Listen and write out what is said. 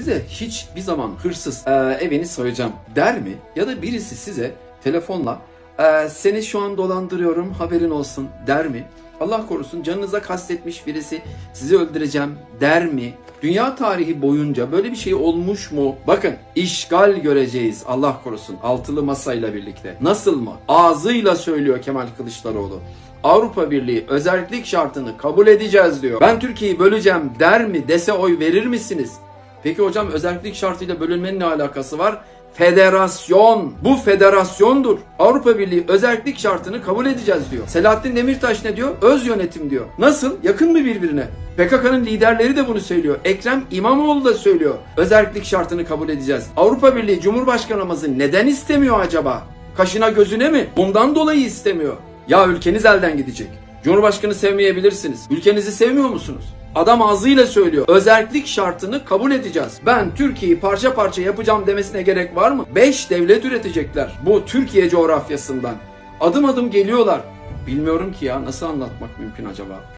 size hiçbir zaman hırsız e, evini soyacağım der mi? Ya da birisi size telefonla e, seni şu an dolandırıyorum haberin olsun der mi? Allah korusun canınıza kastetmiş birisi sizi öldüreceğim der mi? Dünya tarihi boyunca böyle bir şey olmuş mu? Bakın işgal göreceğiz Allah korusun altılı masayla birlikte. Nasıl mı? Ağzıyla söylüyor Kemal Kılıçdaroğlu. Avrupa Birliği özellik şartını kabul edeceğiz diyor. Ben Türkiye'yi böleceğim der mi dese oy verir misiniz? Peki hocam özellik şartıyla bölünmenin ne alakası var? Federasyon. Bu federasyondur. Avrupa Birliği özellik şartını kabul edeceğiz diyor. Selahattin Demirtaş ne diyor? Öz yönetim diyor. Nasıl? Yakın mı birbirine? PKK'nın liderleri de bunu söylüyor. Ekrem İmamoğlu da söylüyor. Özellik şartını kabul edeceğiz. Avrupa Birliği Cumhurbaşkanımızı neden istemiyor acaba? Kaşına gözüne mi? Bundan dolayı istemiyor. Ya ülkeniz elden gidecek. Cumhurbaşkanı sevmeyebilirsiniz. Ülkenizi sevmiyor musunuz? Adam ağzıyla söylüyor. Özellik şartını kabul edeceğiz. Ben Türkiye'yi parça parça yapacağım demesine gerek var mı? 5 devlet üretecekler. Bu Türkiye coğrafyasından. Adım adım geliyorlar. Bilmiyorum ki ya nasıl anlatmak mümkün acaba?